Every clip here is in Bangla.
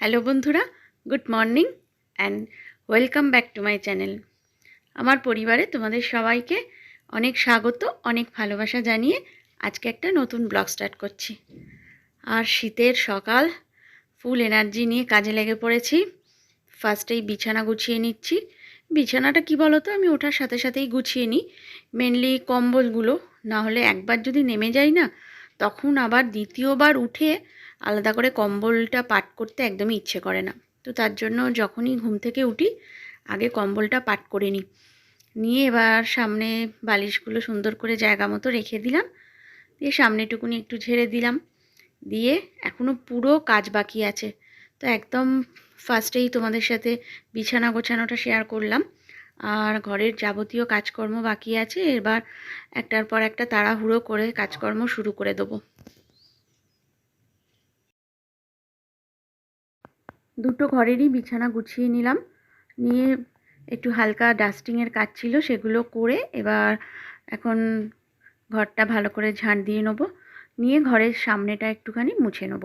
হ্যালো বন্ধুরা, good morning and welcome back to my channel. আমার পরিবারে তোমাদের সবাইকে অনেক স্বাগত, অনেক ভালোবাসা জানিয়ে আজকে একটা নতুন ব্লগ স্টার্ট করছি। আর শীতের সকাল, ফুল এনার্জি নিয়ে কাজে লেগে পড়েছি। ফার্স্টেই বিছানা গুছিয়ে নিচ্ছি। বিছানাটা কি বলো তো আমি ওঠার সাথে সাথেই গুছিয়ে নিই। মেনলি কম্বলগুলো না হলে একবার যদি নেমে যাই না, তখন আবার দ্বিতীয়বার উঠে আলাদা করে কম্বলটা পাট করতে একদমই ইচ্ছে করে না। তো তার জন্য যখনই ঘুম থেকে উঠি, আগে কম্বলটা পাট করে নিই। নিয়ে এবার সামনে বালিশগুলো সুন্দর করে জায়গা মতো রেখে দিলাম। দিয়ে সামনেটুকুনি একটু ঝেড়ে দিলাম। দিয়ে এখনও পুরো কাজ বাকি আছে। তো একদম ফার্স্টেই তোমাদের সাথে বিছানা গোছানোটা শেয়ার করলাম। আর ঘরের যাবতীয় কাজকর্ম বাকি আছে। এবার একটার পর একটা তাড়াহুড়ো করে কাজকর্ম শুরু করে দেবো। দুটো ঘরেরই বিছানা গুছিয়ে নিলাম। নিয়ে একটু হালকা ডাস্টিংয়ের কাজ ছিল, সেগুলো করে এবার এখন ঘরটা ভালো করে ঝাঁট দিয়ে নেব। নিয়ে ঘরের সামনেটা একটুখানি মুছে নেব।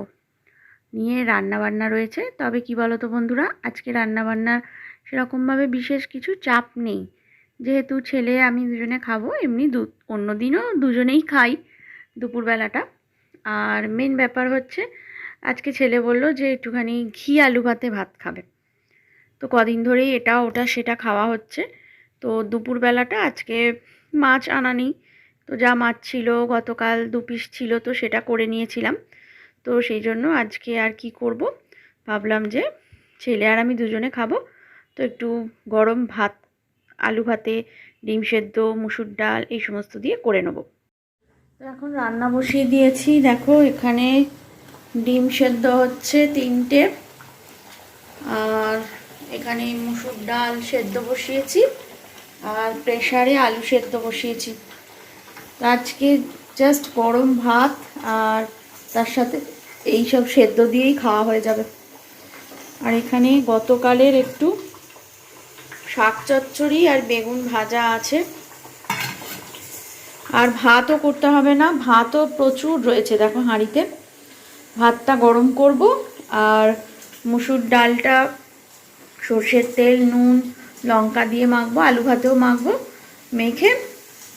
নিয়ে রান্না বান্না রয়েছে। তবে কি বলো তো বন্ধুরা, আজকে রান্না বান্নার সেরকমভাবে বিশেষ কিছু চাপ নেই। যেহেতু ছেলে, আমি দুজনে খাব, এমনি দু অন্য দিনও দুজনেই খাই দুপুরবেলাটা। আর মেন ব্যাপার হচ্ছে আজকে ছেলে বলল যে একটুখানি ঘি আলু ভাতে ভাত খাবে। তো কদিন ধরেই এটা, ওটা, সেটা খাওয়া হচ্ছে। তো দুপুরবেলাটা আজকে মাছ আনা নেই। তো যা মাছ ছিল, গতকাল দু পিস ছিল, তো সেটা করে নিয়েছিলাম। তো সেই জন্য আজকে আর কি করব? ভাবলাম যে ছেলে আর আমি দুজনে খাব। তো একটু গরম ভাত, আলু ভাতে, ডিম সেদ্ধ, মুসুর ডাল, এই সমস্ত দিয়ে করে নেব। তো এখন রান্না বসিয়ে দিয়েছি। দেখো এখানে ডিম সেদ্ধ হচ্ছে তিনটে। আর এখানে মুসুর ডাল সেদ্ধ বসিয়েছি, আর প্রেশারে আলু সেদ্ধ বসিয়েছি। আজকে জাস্ট গরম ভাত, আর তার সাথে এই সব সেদ্ধ দিয়েই খাওয়া হয়ে যাবে। আর এখানে গতকালের একটু শাক চচ্চড়ি আর বেগুন ভাজা আছে। আর ভাতও করতে হবে না, ভাতও প্রচুর রয়েছে, দেখো হাঁড়িতে। ভাতটা গরম করব আর মুসুর ডালটা, সর্ষের তেল, নুন, লঙ্কা দিয়ে মাখবো, আলু ভাতেও মাখবো, মেখে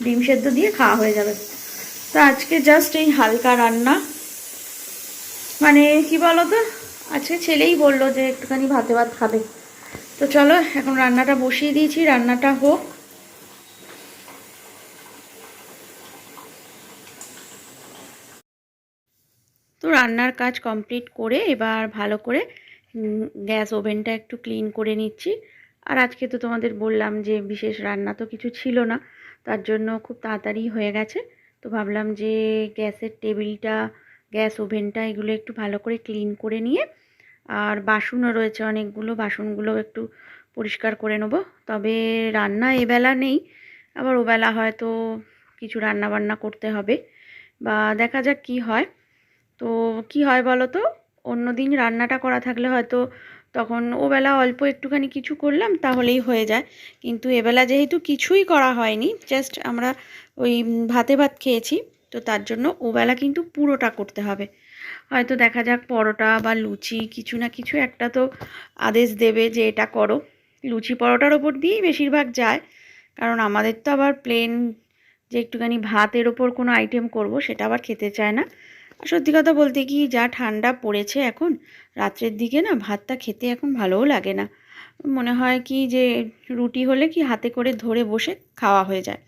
ডিম সেদ্ধ দিয়ে খাওয়া হয়ে যাবে। তো আজকে জাস্ট এই হালকা রান্না। মানে কি বলো তো আজকে ছেলেই বলল যে একটুখানি ভাতে ভাত খাবে। তো চলো এখন রান্নাটা বসিয়ে দিয়েছি, রান্নাটা হোক। তো রান্নার কাজ কমপ্লিট করে এবার ভালো করে গ্যাস ওভেনটা একটু ক্লিন করে নিচ্ছি। আর আজকে তো তোমাদের বললাম যে বিশেষ রান্না তো কিছু ছিল না, তার জন্য খুব তাড়াতাড়ি হয়ে গেছে। তো ভাবলাম যে গ্যাসের টেবিলটা, গ্যাস ওভেনটা এগুলো একটু ভালো করে ক্লিন করে নিয়ে, আর বাসনও রয়েছে অনেকগুলো, বাসনগুলো একটু পরিষ্কার করে নেব। তবে রান্না এবেলা নেই, আবার ওবেলা হয়তো কিছু রান্না বান্না করতে হবে, বা দেখা যাক কি হয়। তো কি হয় বলো তো অন্য দিন রান্নাটা করা থাকলে হয়তো তখন ওবেলা অল্প একটুখানি কিছু করলাম, তাহলেই হয়ে যায়। কিন্তু এবেলা যেহেতু কিছুই করা হয়নি জাস্ট আমরা ওই ভাতে ভাত খেয়েছি, তো তার জন্য ওবেলা কিন্তু পুরোটা করতে হবে। হয়তো দেখা যাক পরোটা বা লুচি, কিছু না কিছু একটা তো আদেশ দেবে যে এটা করো। লুচি পরোটার ওপর দিয়েই বেশিরভাগ যায়, কারণ আমাদের তো আবার প্লেন যে একটুখানি ভাতের ওপর কোনো আইটেম করব, সেটা আবার খেতে চায় না। সত্যি কথা বলতে কি, যা ঠান্ডা পড়েছে এখন, রাত্রের দিকে না ভাতটা খেতে এখন ভালোও লাগে না। মনে হয় কি যে, রুটি হলে কি হাতে করে ধরে বসে খাওয়া হয়ে যায়।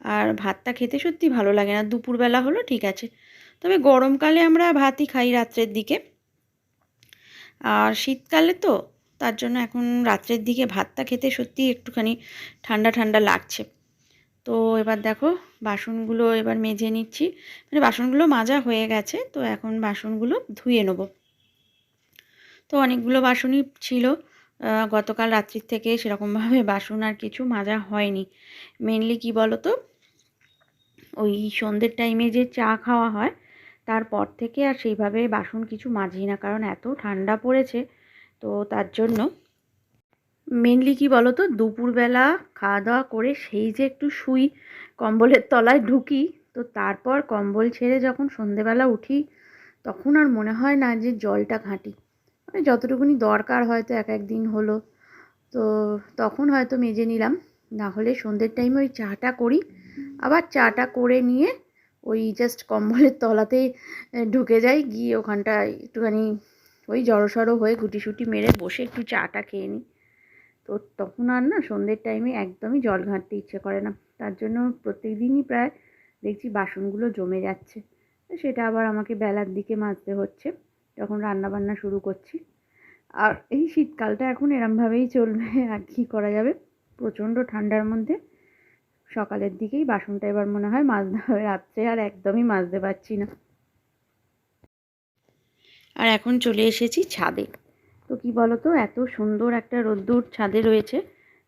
আর ভাতটা খেতে সত্যি ভালো লাগে না, দুপুরবেলা হলো ঠিক আছে। তবে গরমকালে আমরা ভাতই খাই রাত্রের দিকে। আর শীতকালে তো, তার জন্য এখন রাত্রের দিকে ভাতটা খেতে সত্যি একটুখানি ঠান্ডা ঠান্ডা লাগছে। তো এবার দেখো বাসনগুলো এবার মেজে নিচ্ছি। মানে বাসনগুলো মাজা হয়ে গেছে, তো এখন বাসনগুলো ধুয়ে নেব। তো অনেকগুলো বাসনই ছিল গতকাল রাত্রির থেকে সেরকমভাবে বাসন আর কিছু মাজা হয়নি। মেনলি কি বলো তো ওই সন্ধ্যের টাইমে যে চা খাওয়া হয়, তারপর থেকে আর সেইভাবে বাসন কিছু মাজি না, কারণ এত ঠান্ডা পড়েছে। তো তার জন্য মেনলি কি বলো তো দুপুরবেলা খাওয়া দাওয়া করে সেই যে একটু শুই কম্বলের তলায় ঢুকি। তো তারপর কম্বল ছেড়ে যখন সন্ধেবেলা উঠি, তখন আর মনে হয় না যে জলটা ঘাঁটি। মানে যতটুকুনি দরকার হয়তো এক এক দিন হলো। তো তখন হয়তো মেজে নিলাম। না হলে সন্ধ্যের টাইমে ওই চাটা করি। আবার চাটা করে নিয়ে ওই জাস্ট কম্বলের তলাতে ঢুকে যাই। গিয়ে ওখানটায় একটুখানি ওই জড়সড়ো হয়ে গুটি গুটিসুটি মেরে বসে একটু চাটা খেয়ে নিই। তো তখন আর না সন্ধ্যের টাইমে একদমই জল ঘাঁটতে ইচ্ছে করে না। তার জন্য প্রত্যেক দিনই প্রায় দেখছি বাসনগুলো জমে যাচ্ছে। সেটা আবার আমাকে বেলার দিকে মাজতে হচ্ছে। যখন রান্না বান্না শুরু করছি। আর এই শীতকালটা এখন এরমভাবেই চলবে। আর কী করা যাবে? প্রচণ্ড ঠান্ডার মধ্যে সকালের দিকেই বাসনটা এবার মনে হয় মাজতে হবে। রাত্রে আর একদমই মাজতে পারছি না। আর এখন চলে এসেছি ছাদে। তো কি বলো তো এত সুন্দর একটা রোদ্দুর ছাদে রয়েছে।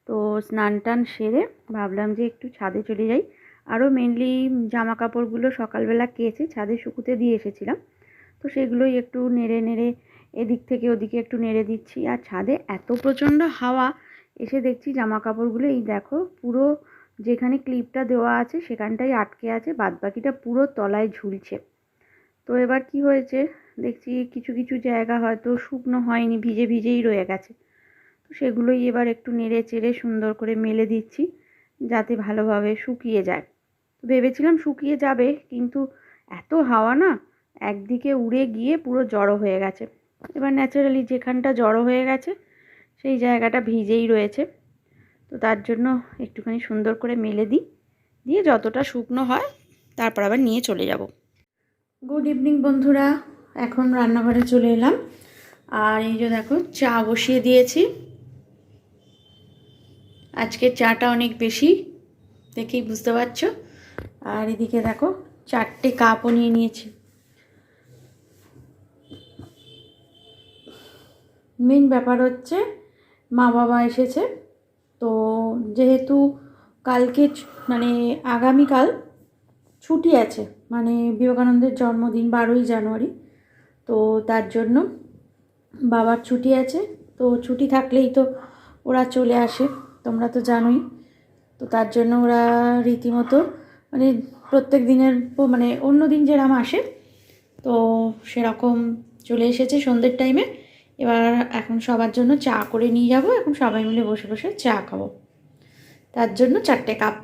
তো স্নান টান সেরে ভাবলাম যে একটু ছাদে চলে যাই। আরও মেনলি জামা কাপড়গুলো সকালবেলা কেচে ছাদে শুকুতে দিয়ে এসেছিলাম। তো সেগুলোই একটু নেড়ে নেড়ে এদিক থেকে ওদিকে একটু নেড়ে দিচ্ছি। আর ছাদে এত প্রচণ্ড হাওয়া, এসে দেখছি জামা কাপড়গুলো এই দেখো পুরো যেখানে ক্লিপটা দেওয়া আছে সেখানটাই আটকে আছে, বাদবাকিটা পুরো তলায় ঝুলছে। তো এবার কি হয়েছে দেখছি কিছু কিছু জায়গা হয়তো শুকনো হয়নি, ভিজে ভিজেই রয়ে গেছে। তো সেগুলোই এবার একটু নেড়ে চেড়ে সুন্দর করে মেলে দিচ্ছি, যাতে ভালোভাবে শুকিয়ে যায়। ভেবেছিলাম শুকিয়ে যাবে, কিন্তু এত হাওয়া না, একদিকে উড়ে গিয়ে পুরো জড়ো হয়ে গেছে। এবার ন্যাচারালি যেখানটা জড়ো হয়ে গেছে, সেই জায়গাটা ভিজেই রয়েছে। তো তার জন্য একটুখানি সুন্দর করে মেলে দিই, দিয়ে যতটা শুকনো হয়, তারপর আবার নিয়ে চলে যাব। গুড ইভিনিং বন্ধুরা। এখন রান্নাঘরে চলে এলাম। আর এই যে দেখো, চা বসিয়ে দিয়েছি। আজকে চাটা অনেক বেশি, দেখেই বুঝতে পারছ। আর এদিকে দেখো, চারটে কাপও নিয়ে নিয়েছি। মেন ব্যাপার হচ্ছে, মা বাবা এসেছে। তো যেহেতু কালকে মানে আগামীকাল ছুটি আছে মানে বিবেকানন্দের জন্মদিন বারোই জানুয়ারি তো তার জন্য বাবার ছুটি আছে। তো ছুটি থাকলেই তো ওরা চলে আসে, তোমরা তো জানোই। তো তার জন্য ওরা রীতিমতো মানে প্রত্যেক দিনের মানে অন্য দিন যেরকম আসে, তো সেরকম চলে এসেছে সন্ধ্যের টাইমে এবার এখন সবার জন্য চা করে নিয়ে যাব, এখন সবাই মিলে বসে বসে চা খাব। তার জন্য চারটে কাপ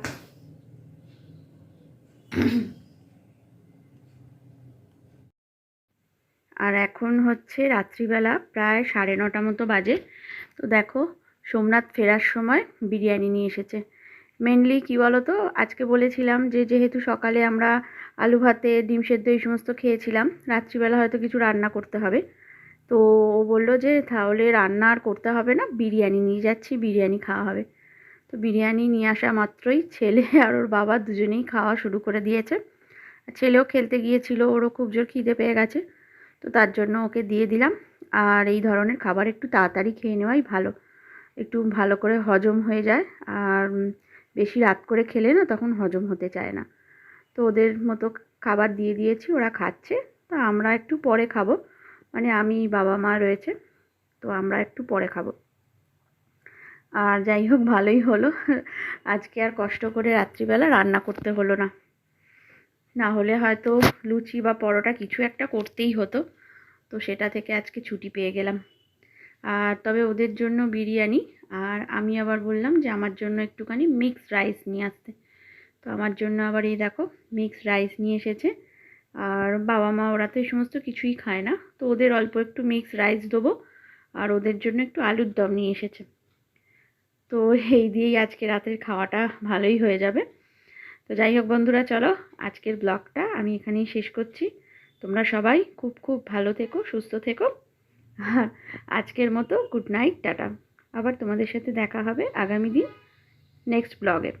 আর এখন হচ্ছে রাত্রিবেলা প্রায় সাড়ে নটা মতো বাজে। তো দেখো, সোমনাথ ফেরার সময় বিরিয়ানি নিয়ে এসেছে। মেনলি কী বলো তো আজকে বলেছিলাম যে যেহেতু সকালে আমরা আলু ভাতে, ডিম সেদ্ধ এই সমস্ত খেয়েছিলাম, রাত্রিবেলা হয়তো কিছু রান্না করতে হবে। তো ও বলল যে তাহলে রান্না আর করতে হবে না, বিরিয়ানি নিয়ে যাচ্ছি, বিরিয়ানি খাওয়া হবে। তো বিরিয়ানি নিয়ে আসা মাত্রই ছেলে আর ওর বাবা দুজনেই খাওয়া শুরু করে দিয়েছে। ছেলেও খেলতে গিয়েছিল, ওরও খুব জোর খিদে পেয়ে গেছে। তো তার জন্য ওকে দিয়ে দিলাম। আর এই ধরনের খাবার একটু তাড়াতাড়ি খেয়ে নেওয়াই ভালো। একটু ভালো করে হজম হয়ে যায়। আর বেশি রাত করে খেলে না তখন হজম হতে চায় না। তো ওদের মতো খাবার দিয়ে দিয়েছি, ওরা খাচ্ছে। তো আমরা একটু পরে খাব। মানে আমি, বাবা মা রয়েছে। তো আমরা একটু পরে খাব। আর যাই হোক, ভালোই হলো। আজকে আর কষ্ট করে রাত্রিবেলা রান্না করতে হলো না। না হলে হয়তো লুচি বা পরোটা কিছু একটা করতেই হতো। তো সেটা থেকে আজকে ছুটি পেয়ে গেলাম। আর তবে ওদের জন্য বিরিয়ানি। আর আমি আবার বললাম যে আমার জন্য একটুখানি মিক্সড রাইস নিয়ে আসতে। তো আমার জন্য আবার এই দেখো মিক্সড রাইস নিয়ে এসেছে। আর বাবা মা ওরা তো এই সমস্ত কিছুই খায় না। তো ওদের অল্প একটু মিক্সড রাইস দেবো। আর ওদের জন্য একটু আলুর দম নিয়ে এসেছে। তো এই দিয়েই আজকে রাতের খাওয়াটা ভালোই হয়ে যাবে। তো যাই হোক বন্ধুরা, চলো আজকের ব্লগটা আমি এখানেই শেষ করছি। তোমরা সবাই খুব খুব ভালো থেকো, সুস্থ থেকো। আজকের মতো গুড নাইট, টাটা। আবার তোমাদের সাথে দেখা হবে আগামী দিন নেক্সট ব্লগে